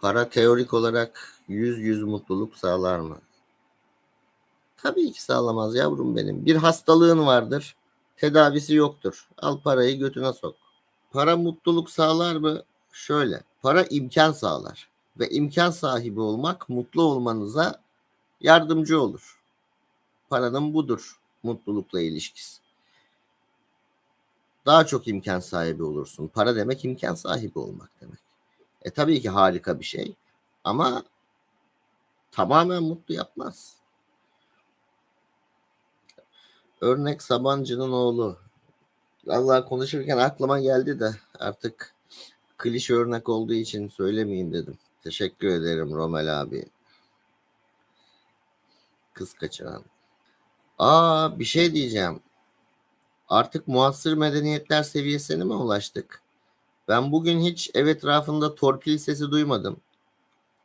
Para teorik olarak yüz yüz mutluluk sağlar mı? Tabii ki sağlamaz yavrum benim. Bir hastalığın vardır. Tedavisi yoktur. Al parayı götüne sok. Para mutluluk sağlar mı? Şöyle. Para imkan sağlar. Ve imkan sahibi olmak mutlu olmanıza yardımcı olur. Paranın budur mutlulukla ilişkisi. Daha çok imkan sahibi olursun. Para demek imkan sahibi olmak demek. E tabii ki harika bir şey ama tamamen mutlu yapmaz. Örnek Sabancı'nın oğlu. Allah konuşurken aklıma geldi de artık klişe örnek olduğu için söylemeyeyim dedim. Teşekkür ederim Romel abi. Kız kaçıran. Aa bir şey diyeceğim. Artık muasır medeniyetler seviyesine mi ulaştık? Ben bugün hiç ev etrafında torpil sesi duymadım.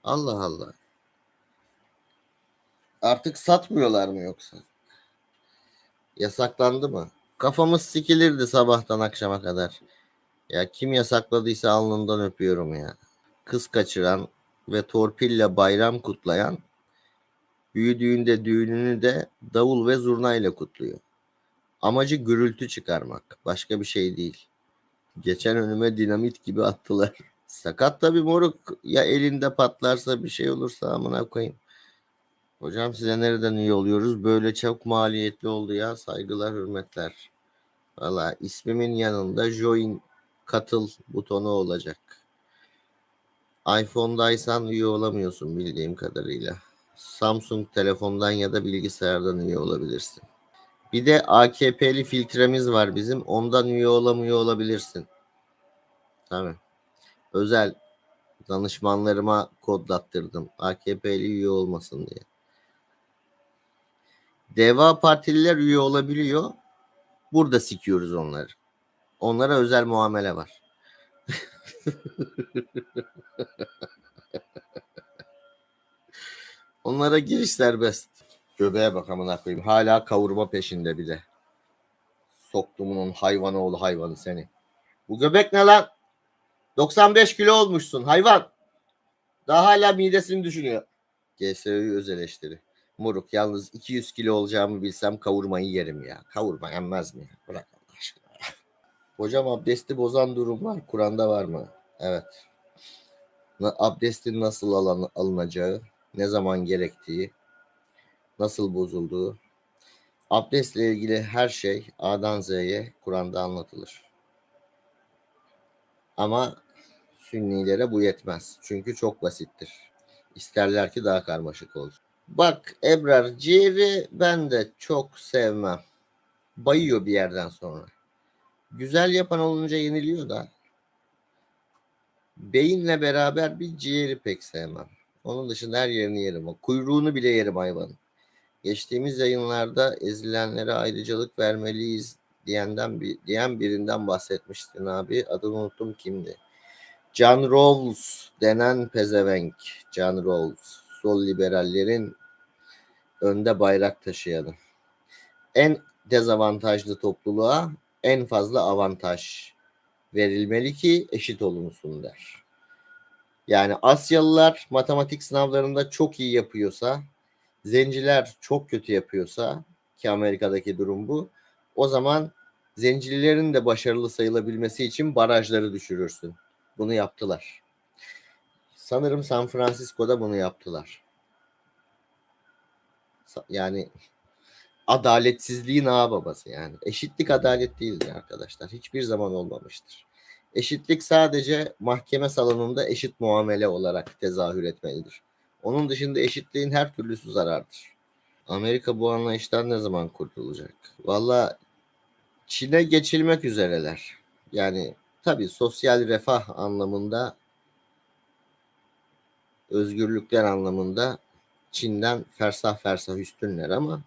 Allah Allah. Artık satmıyorlar mı yoksa? Yasaklandı mı? Kafamız sikilirdi sabahtan akşama kadar. Ya kim yasakladıysa alnından öpüyorum ya. Kız kaçıran ve torpille bayram kutlayan büyüdüğünde düğününü de davul ve zurnayla kutluyor. Amacı gürültü çıkarmak. Başka bir şey değil. Geçen önüme dinamit gibi attılar. Sakat tabi moruk. Ya elinde patlarsa bir şey olursa amına koyayım. Hocam size nereden iyi oluyoruz? Böyle çok maliyetli oldu ya. Saygılar, hürmetler. Valla ismimin yanında join katıl butonu olacak. iPhone'daysan üye olamıyorsun bildiğim kadarıyla. Samsung telefondan ya da bilgisayardan üye olabilirsin. Bir de AKP'li filtremiz var bizim. Ondan üye olamıyor olabilirsin. Tabii. Özel danışmanlarıma kodlattırdım. AKP'li üye olmasın diye. Deva Partililer üye olabiliyor. Burada sikiyoruz onları. Onlara özel muamele var. Onlara giriş serbest. Göbeğe bak amına koyayım. Hala kavurma peşinde bir de. Soktumunun hayvanı oğlu hayvanı seni. Bu göbek ne lan? 95 kilo olmuşsun hayvan. Daha hala midesini düşünüyor. GSÖ'yü öz eleştiri. Moruk yalnız 200 kilo olacağımı bilsem kavurmayı yerim ya. Kavurma yenmez mi? Bırak Allah aşkına. Hocam abdesti bozan durum var. Kur'an'da var mı? Evet. Abdestin nasıl alan- alınacağı, ne zaman gerektiği, nasıl bozulduğu. Abdestle ilgili her şey A'dan Z'ye Kur'an'da anlatılır. Ama Sünnilere bu yetmez. Çünkü çok basittir. İsterler ki daha karmaşık olsun. Bak Ebrar ciğeri ben de çok sevmem. Bayıyor bir yerden sonra. Güzel yapan olunca yeniliyor da. Beyinle beraber bir ciğeri pek sevmem. Onun dışında her yerini yerim. O kuyruğunu bile yerim hayvanın. Geçtiğimiz yayınlarda ezilenlere ayrıcalık vermeliyiz diyenden bir, diyen birinden bahsetmiştin abi. Adını unuttum kimdi? John Rawls denen pezevenk. John Rawls. Sol liberallerin önde bayrak taşıyanı. En dezavantajlı topluluğa en fazla avantaj verilmeli ki eşit olunsun der. Yani Asyalılar matematik sınavlarında çok iyi yapıyorsa, zenciler çok kötü yapıyorsa ki Amerika'daki durum bu. O zaman zencilerin de başarılı sayılabilmesi için barajları düşürürsün. Bunu yaptılar. Sanırım San Francisco'da bunu yaptılar. Yani adaletsizliğin ağa babası yani. Eşitlik adalet değildir arkadaşlar. Hiçbir zaman olmamıştır. Eşitlik sadece mahkeme salonunda eşit muamele olarak tezahür etmelidir. Onun dışında eşitliğin her türlüsü zarardır. Amerika bu anlayıştan ne zaman kurtulacak? Valla Çin'e geçilmek üzereler. Yani tabii sosyal refah anlamında özgürlükler anlamında Çin'den fersah fersah üstünler ama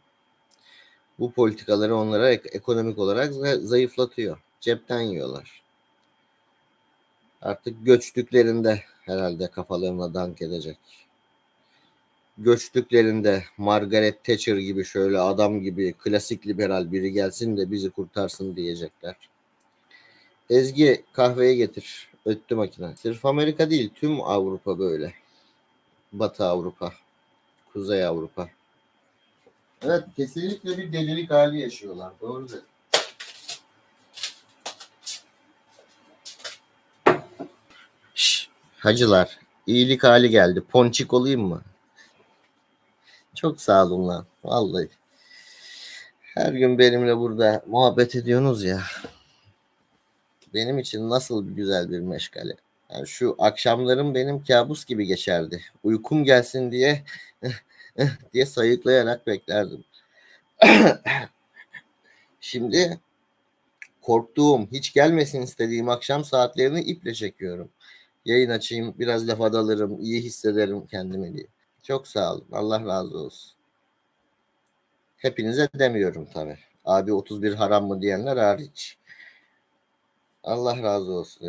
bu politikaları onlara ek- ekonomik olarak za- zayıflatıyor. Cepten yiyorlar. Artık göçtüklerinde herhalde kafalarına dank edecek. Göçtüklerinde Margaret Thatcher gibi şöyle adam gibi klasik liberal biri gelsin de bizi kurtarsın diyecekler. Ezgi kahveyi getir. Öttü makine. Sırf Amerika değil tüm Avrupa böyle. Batı Avrupa. Kuzey Avrupa. Evet kesinlikle bir delilik hali yaşıyorlar. Doğru dedin. Hacılar iyilik hali geldi. Ponçik olayım mı? Çok sağ olun lan. Vallahi. Her gün benimle burada muhabbet ediyorsunuz ya. Benim için nasıl güzel bir meşgale. Yani şu akşamlarım benim kabus gibi geçerdi. Uykum gelsin diye diye sayıklayarak beklerdim. Şimdi korktuğum, hiç gelmesin istediğim akşam saatlerini iple çekiyorum. Yayın açayım, biraz lafa dalarım, iyi hissederim kendimi diye. Çok sağ olun. Allah razı olsun. Hepinize demiyorum tabi. Abi 31 haram mı diyenler hariç. Allah razı olsun.